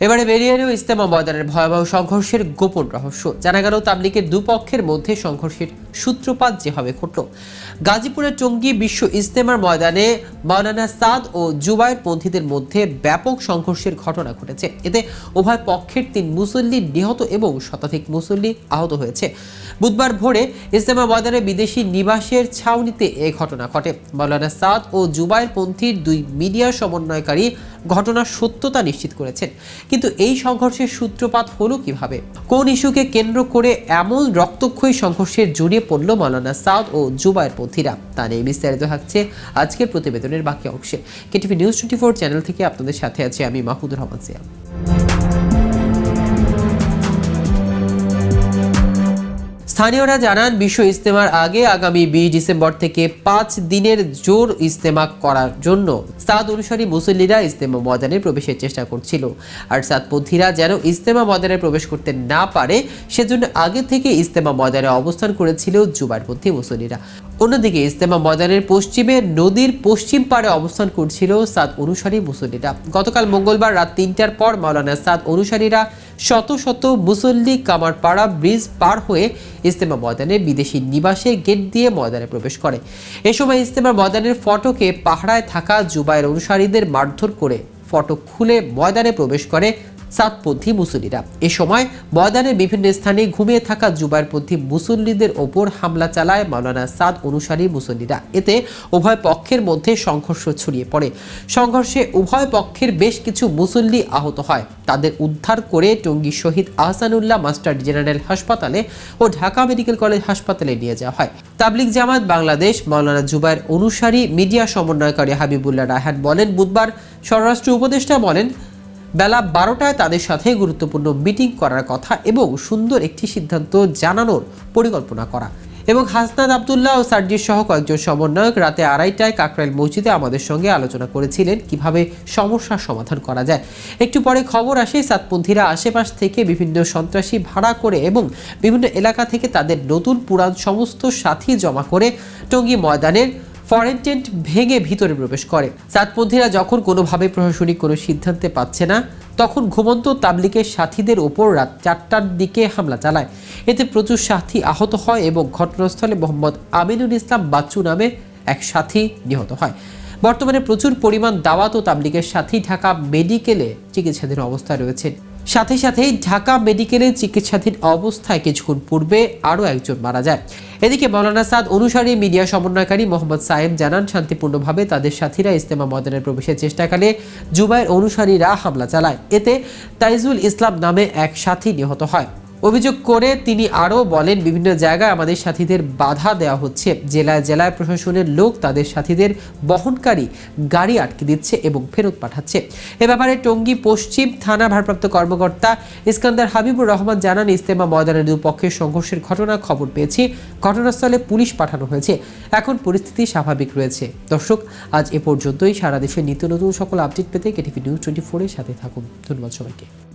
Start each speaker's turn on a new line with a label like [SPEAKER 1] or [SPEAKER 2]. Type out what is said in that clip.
[SPEAKER 1] এবারে বেরিয়ে এলো ইস্তেমা ময়দানের ভয়াবহ সংঘর্ষের গোপন রহস্য। জানা গেল তাবলিকের দুপক্ষের মধ্যে সংঘর্ষের সূত্রপাত যেভাবে ঘটল। গাজীপুরের টঙ্গী বিশ্ব ইস্তেমার ময়দানে মাওলানা সাদ ও জুবাইর পন্থীদের মধ্যে ব্যাপক সংঘর্ষের ঘটনা ঘটেছে। এতে উভয় পক্ষের তিন মুসল্লি নিহত এবং শতাধিক মুসল্লি আহত হয়েছে। বুধবার ভোরে ইজতেমা ময়দানে বিদেশি নিবাসের ছাউনিতে এ ঘটনা ঘটে। মাওলানা সাদ ও জুবাইর পন্থীর দুই মিডিয়া সমন্বয়কারী ঘটনার সত্যতা নিশ্চিত করেছেন। কিন্তু এই সংঘর্ষের সূত্রপাত হলো কীভাবে? কোন ইস্যুকে কেন্দ্র করে এমন রক্তক্ষয়ী সংঘর্ষের জড়িয়ে পড়ল মৌলানা সাউদ ও জুবাইর পন্থীরা। তা নিয়ে বিস্তারিত থাকছে আজকের প্রতিবেদনের বাকি অংশে। KTV news twenty four channel থেকে আপনাদের সাথে আছে আমি মাহমুদুর রহমান সিয়াম। স্থানীয়রা জানান, বিশ্ব ইস্তেমার আগে আগামী বিশ ডিসেম্বর থেকে পাঁচ দিনের জোর ইস্তেমা করার জন্য সাদ অনুসারী মুসল্লিরা ইস্তেমা ময়দানে প্রবেশের চেষ্টা করছিল। আর সাদপন্থীরা যেন ইস্তেমা ময়দানে প্রবেশ করতে না পারে, সেজন্য আগে থেকে ইস্তেমা ময়দানে অবস্থান করেছিল জুবারপন্থী মুসল্লিরা। অন্যদিকে ইস্তেমা ময়দানের পশ্চিমে নদীর পশ্চিম পাড়ে অবস্থান করছিল সাদ অনুসারী মুসল্লিরা। গতকাল মঙ্গলবার রাত তিনটার পর মাওলানা সাদ অনুসারীরা শত শত মুসল্লি কামারপাড়া ব্রিজ পার হয়ে ইস্তেমা ময়দানে বিদেশি নিবাসে গেট দিয়ে ময়দানে প্রবেশ করে। এ সময় ইস্তেমা ময়দানের ফটকে পাহারায় থাকা জুবাইয়ের অনুসারীদের মারধর করে ফটক খুলে ময়দানে প্রবেশ করে সাতপন্থী মুসল্লিরা। এ সময় ময়দানের বিভিন্ন স্থানে ঘুমিয়ে থাকা জুবাইরপন্থী মুসল্লিদের ওপর হামলা চালায় মাওলানা সাদ অনুসারী মুসল্লিরা। এতে উভয় পক্ষের মধ্যে সংঘর্ষ ছড়িয়ে পড়ে। সংঘর্ষে উভয় পক্ষের বেশ কিছু মুসল্লি আহত হয়। তাদের উদ্ধার করে টঙ্গী শহীদ আহসানুল্লাহ মাস্টার জেনারেল হাসপাতালে ও ঢাকা মেডিকেল কলেজ হাসপাতালে নিয়ে যাওয়া হয়। তাবলিক জামাত বাংলাদেশ মাওলানা জুবাইর অনুসারী মিডিয়া সমন্বয়কারী হাবিবুল্লাহ রায়হান বলেন, বুধবার স্বরাষ্ট্র উপদেষ্টা বলেন বেলা বারোটায় তাদের সাথে গুরুত্বপূর্ণ মিটিং করার কথা এবং সুন্দর একটি সিদ্ধান্ত জানানোর পরিকল্পনা করা। এবং হাসনাদ আবদুল্লাহ ও সার্জির সহ কয়েকজন সমন্বয়ক রাতে আড়াইটায় কাকরাইল মসজিদে আমাদের সঙ্গে আলোচনা করেছিলেন কীভাবে সমস্যার সমাধান করা যায়। একটু পরে খবর আসে, সাতপন্থীরা আশেপাশ থেকে বিভিন্ন সন্ত্রাসী ভাড়া করে এবং বিভিন্ন এলাকা থেকে তাদের নতুন পুরান সমস্ত সাথী জমা করে টঙ্গী ময়দানের ফরেন টেন্ট ভেঙে ভিতরে প্রবেশ করে। সাতপন্থীরা যখন কোনোভাবে প্রশাসনিক কোনো সিদ্ধান্তে পাচ্ছে না, তখন ঘুমন্ত তাবলিকের সাথীদের ওপর রাত চারটার দিকে হামলা চালায়। এতে প্রচুর সাথী আহত হয় এবং ঘটনাস্থলে মোহাম্মদ আমিনুল ইসলাম বাচ্চু নামে এক সাথী নিহত হয়। বর্তমানে প্রচুর পরিমাণ দাওয়াত ও তাবলিকের সাথী ঢাকা মেডিকেলে চিকিৎসাধীন অবস্থায় রয়েছেন। সাথে সাথেই ঢাকা মেডিকেলে চিকিৎসাধীন অবস্থায় কিছুক্ষণ পূর্বে আরও একজন মারা যায়। এদিকে মৌলানা সাদ অনুসারী মিডিয়া সমন্বয়কারী মোহাম্মদ সায়েম জানান, শান্তিপূর্ণভাবে তাদের সাথীরা ইস্তেমা ময়দানের প্রবেশের চেষ্টাকালে জুবাইয়ের অনুসারীরা হামলা চালায়। এতে তাইজুল ইসলাম নামে এক সাথী নিহত হয়। অভিযোগ করে তিনি আরও বলেন, বিভিন্ন জায়গায় আমাদের সাথীদের বাধা দেওয়া হচ্ছে। জেলায় জেলায় প্রশাসনের লোক তাদের সাথীদের বহনকারী গাড়ি আটকে দিচ্ছে এবং ফেরত পাঠাচ্ছে। এ ব্যাপারে টঙ্গী পশ্চিম থানা ভারপ্রাপ্ত কর্মকর্তা ইস্কান্দার হাবিবুর রহমান জানান ইস্তেমা ময়দানের দুপক্ষের সংঘর্ষের ঘটনা খবর পেয়েছি। ঘটনাস্থলে পুলিশ পাঠানো হয়েছে। এখন পরিস্থিতি স্বাভাবিক রয়েছে। দর্শক, আজ এ পর্যন্তই। সারা দেশের নিত্য নতুন সকল আপডেট পেতে কেটিভি নিউজ টোয়েন্টি ফোরের সাথে থাকুন। ধন্যবাদ সবাইকে।